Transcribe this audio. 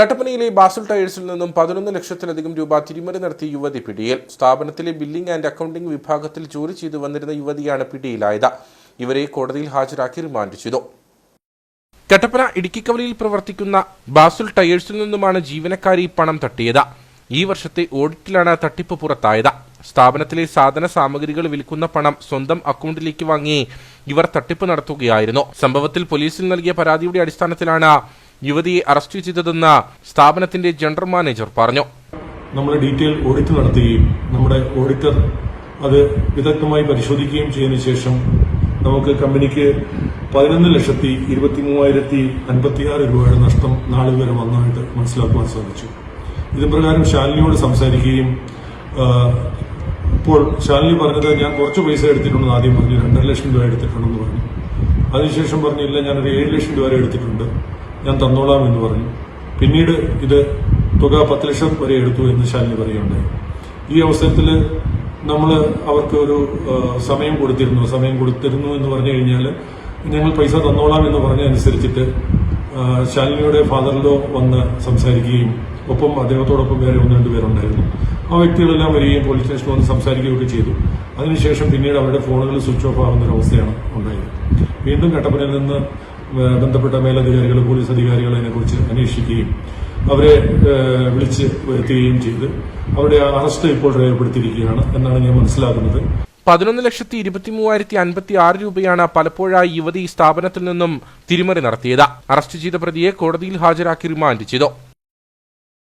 കട്ടപ്പനയിലെ basal ടയേഴ്സിൽ നിന്നും പതിനൊന്ന് ലക്ഷത്തിലധികം രൂപ തിരിമറി നടത്തിയ യുവതി പിടിയിൽ. സ്ഥാപനത്തിലെ ബില്ലിംഗ് ആൻഡ് അക്കൗണ്ടിംഗ് വിഭാഗത്തിൽ ജോലി ചെയ്തു വന്നിരുന്ന യുവതിയാണ് പിടിയിലായത്. ഇവരെ കോടതിയിൽ ഹാജരാക്കി റിമാൻഡ് ചെയ്തു. കട്ടപ്പന ഇടുക്കിക്കവലയിൽ പ്രവർത്തിക്കുന്ന ബാസുൽ ടയേഴ്സിൽ നിന്നുമാണ് ജീവനക്കാരി പണം തട്ടിയത്. ഈ വർഷത്തെ ഓഡിറ്റിലാണ് തട്ടിപ്പ് പുറത്തായത്. സ്ഥാപനത്തിലെ സാധന സാമഗ്രികൾ വിൽക്കുന്ന പണം സ്വന്തം അക്കൗണ്ടിലേക്ക് വാങ്ങി ഇവർ തട്ടിപ്പ് നടത്തുകയായിരുന്നു. സംഭവത്തിൽ പോലീസിൽ നൽകിയ പരാതിയുടെ അടിസ്ഥാനത്തിലാണ് യുവതിയെ അറസ്റ്റ് ചെയ്തതെന്ന് സ്ഥാപനത്തിന്റെ ജനറൽ മാനേജർ പറഞ്ഞു. നമ്മൾ ഡീറ്റെയിൽ ഓഡിറ്റ് നടത്തുകയും നമ്മുടെ ഓഡിറ്റർ അത് വിദഗ്ധമായി പരിശോധിക്കുകയും ചെയ്തതിനു ശേഷം നമുക്ക് കമ്പനിക്ക് പതിനൊന്ന് ലക്ഷത്തി ഇരുപത്തി മൂവായിരത്തി അൻപത്തിയാറ് രൂപയുടെ നഷ്ടം നാളെ വരെ വന്നതായിട്ട് മനസ്സിലാക്കുവാൻ സാധിച്ചു. ഇത് പ്രകാരം ശാലിനിയോട് സംസാരിക്കുകയും ഇപ്പോൾ ശാലിനി പറഞ്ഞത് ഞാൻ കുറച്ച് പൈസ എടുത്തിട്ടുണ്ടെന്ന് ആദ്യം പറഞ്ഞു രണ്ടര ലക്ഷം രൂപ എടുത്തിട്ടുണ്ടെന്ന് പറഞ്ഞു. അതിനുശേഷം പറഞ്ഞില്ല ഞാനൊരു ഏഴ് ലക്ഷം രൂപ വരെ എടുത്തിട്ടുണ്ട്. ഞാൻ തന്നോളാം എന്ന് പറഞ്ഞു. പിന്നീട് ഇത് തുക പത്ത് ലക്ഷം വരെ എടുത്തു എന്ന് ശാലിനി പറയുകയുണ്ടായി. ഈ അവസരത്തിൽ നമ്മൾ അവർക്ക് ഒരു സമയം കൊടുത്തിരുന്നു. സമയം കൊടുത്തിരുന്നു എന്ന് പറഞ്ഞു കഴിഞ്ഞാൽ ഞങ്ങൾ പൈസ തന്നോളാം എന്ന് പറഞ്ഞതനുസരിച്ചിട്ട് ശാലിനിയുടെ ഫാദറിലോ വന്ന് സംസാരിക്കുകയും ഒപ്പം അദ്ദേഹത്തോടൊപ്പം വേറെ ഒന്ന് രണ്ട് പേരുണ്ടായിരുന്നു. ആ വ്യക്തികളെല്ലാം വരികയും പോലീസ് സ്റ്റേഷനിൽ വന്ന് സംസാരിക്കുകയൊക്കെ ചെയ്തു. അതിനുശേഷം പിന്നീട് അവരുടെ ഫോണുകൾ സ്വിച്ച് ഓഫ് ആവുന്ന ഒരു അവസ്ഥയാണ് ഉണ്ടായത്. വീണ്ടും കട്ടപ്പനയിൽ നിന്ന് ബന്ധപ്പെട്ട മേലധികാരികൾ പോലീസ് അധികാരികൾ അതിനെക്കുറിച്ച് അന്വേഷിക്കുകയും അവരെ വിളിച്ച് വരുത്തുകയും ചെയ്ത് അവരുടെ അറസ്റ്റ് ഇപ്പോൾ രേഖപ്പെടുത്തിയിരിക്കുകയാണ് എന്നാണ് ഞാൻ മനസ്സിലാക്കുന്നത്. പതിനൊന്ന് ലക്ഷത്തി ഇരുപത്തി മൂവായിരത്തി അൻപത്തി ആറ് രൂപയാണ് പലപ്പോഴായി യുവതി സ്ഥാപനത്തിൽ നിന്നും തിരിമറി നടത്തിയത്. അറസ്റ്റ് ചെയ്ത പ്രതിയെ കോടതിയിൽ ഹാജരാക്കി റിമാൻഡ് ചെയ്തു.